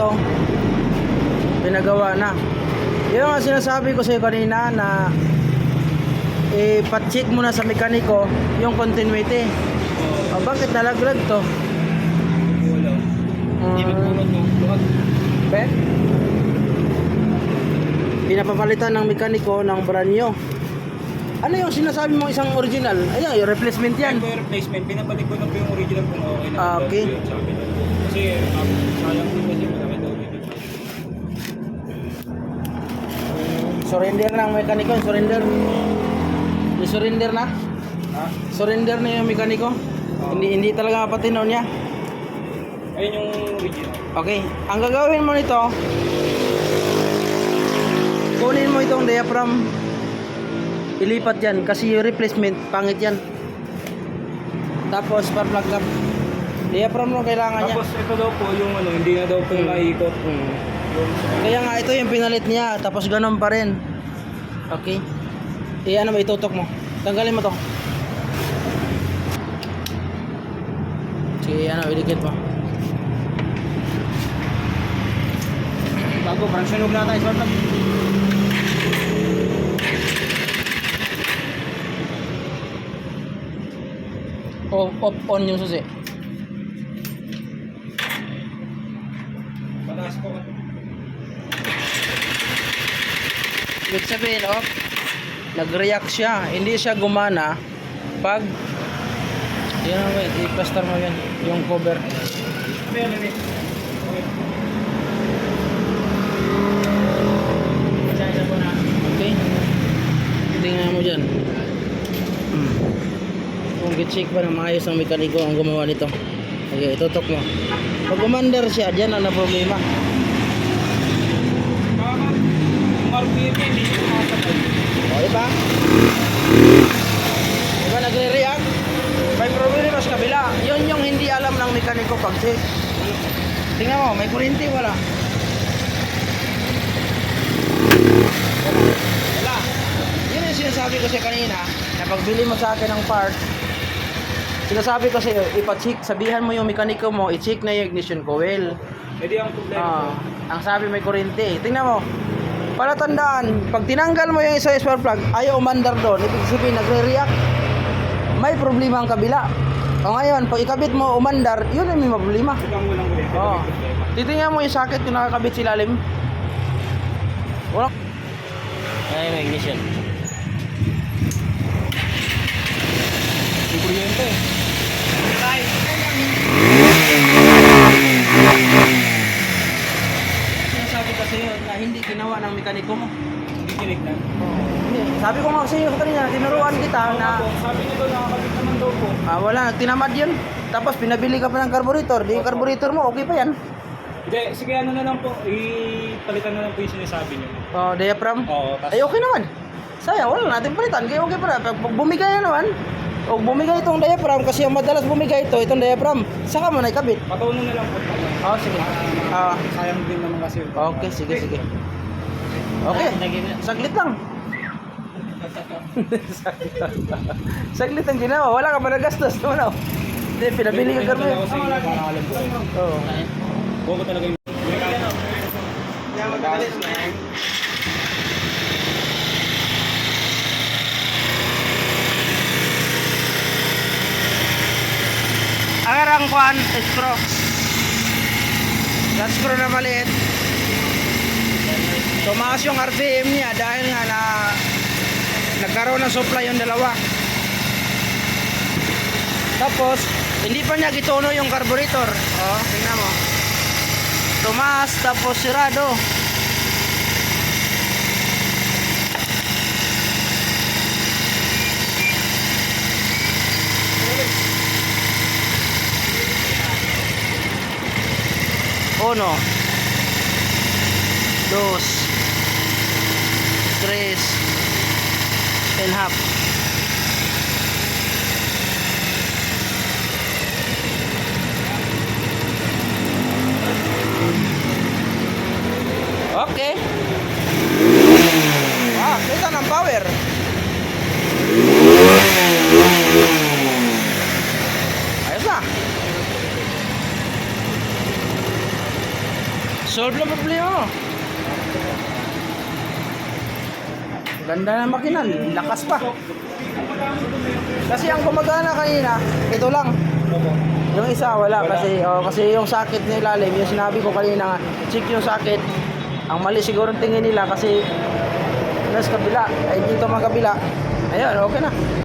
nito, pinagawa na. Yung nga sinasabi ko sa iyo kanina na eh, check mo na sa mekaniko yung continuity. O, bakit nalaglag to? Wala. Hindi nagpunod ng. Pe? Pinapapalitan ng mekaniko ng brand new. Ano yung sinasabi mo isang original? Ayan, yung replacement yan. Po yung replacement. Pinabalik ko lang po yung original kung okay na. Ah, okay. Yun, na. Kasi um, sayang din kasi malaki daw dito. Surrender na ang mekaniko, surrender. I-surrender na? Ha? Surrender na yung mekaniko? Hindi hindi talaga patinaw niya. Ayun yung original. Okay, ang gagawin mo nito, kunin mo itong diaphragm, ilipat yan kasi yung replacement, pangit yan. Tapos, pa-plug up. Diaphragm mo kailangan niya. Tapos ito daw po yung ano, hindi na daw po Hmm. naiikot. Hmm. Kaya nga, ito yung pinalit niya, tapos ganun pa rin. Okay? Eh, ano ba, itutok mo. Tanggalin mo to. Sige, ano, ilikit mo. bago, parang sunog na tayo. Smart lang. Off, off, on yung susi. Pataas po. Ibig sabihin, oh, nag-react siya. Hindi siya gumana pag yan ang wait, i-plaster mo yan, yung cover. Okay. Tingnan mo dyan. Hmm. Kung check pa na maayos ang mekaniko ang gumawa nito. Okay, itutok mo. Pag umandar siya, dyan ang na problema. Baka yung RPM hindi ko makasabay. O, diba? Diba nagre-react? May problema sa kabila. Yun yung hindi alam ng mekaniko pag. Tingnan mo, may kuryente, wala. Wala. Yun yung sinasabi ko siya kanina, na pagbili mo sa akin ng part, sinasabi ko sa iyo, ipa-check, sabihan mo yung mekaniko mo, i-check na yung ignition coil. Hindi ang problema. Ah, ang sabi may kuryente. Tingnan mo. Para tandaan, pag tinanggal mo yung isa spark plug, ayaw umandar doon. Ibig sabihin, nagre-react. May problema ang kabila. O ngayon, pag ikabit mo umandar, yun ang may problema. Problema. Titingnan mo yung socket kung nakakabit sa ilalim. Wala. Ay, may ignition. Yung kuryente. Sinasabi kasi yun na hindi ginawa ng mekaniko mo. Hindi tinignan. Hindi. Sabi ko nga sa iyo kanina, tinuruan kita na Sabi nito nakakabit naman daw po. ah, wala, tinamad yun. Tapos pinabili ka pa ng carburetor. Di yung carburetor mo, okay pa yan. Hindi, sige ano na lang po. Ipalitan na lang po yung sinasabi niyo. Oh, diaphragm. Oo, tas Ay, okay naman. Sayang, wala natin palitan. Kaya okay pa na. Pag bumigay na naman, o bumigay itong diaphragm, kasi ang madalas bumigay ito, itong diaphragm, saka mo na ikabit. patuno na lang po. Oh, sige. Ah, Sayang din naman kasi. yun. okay, sige, sige. Okay, saglit lang. saglit ang ginawa. Wala ka pa nagastos naman ako. Hindi, pinabili ka Ganun talaga karne. kasi yung pangalan po. Oo. Bobo talaga yung... Ang kuan, screw. That screw na maliit. Tumaas yung RPM niya dahil nga na nagkaroon ng supply yung dalawa. Tapos, hindi pa niya gitono yung carburetor. Oh, tingnan mo. Tumaas tapos sirado. 1 2 3 half Okay. Solve na problema. Ganda ng makinan, lakas pa. Kasi ang gumagana kanina, ito lang. Yung isa wala, Wala. kasi oh, kasi yung sakit ng ilalim, yung sinabi ko kanina nga, check yung sakit. Ang mali siguro tingin nila kasi nasa kabila, ay dito mga kabila. Ayun, okay na.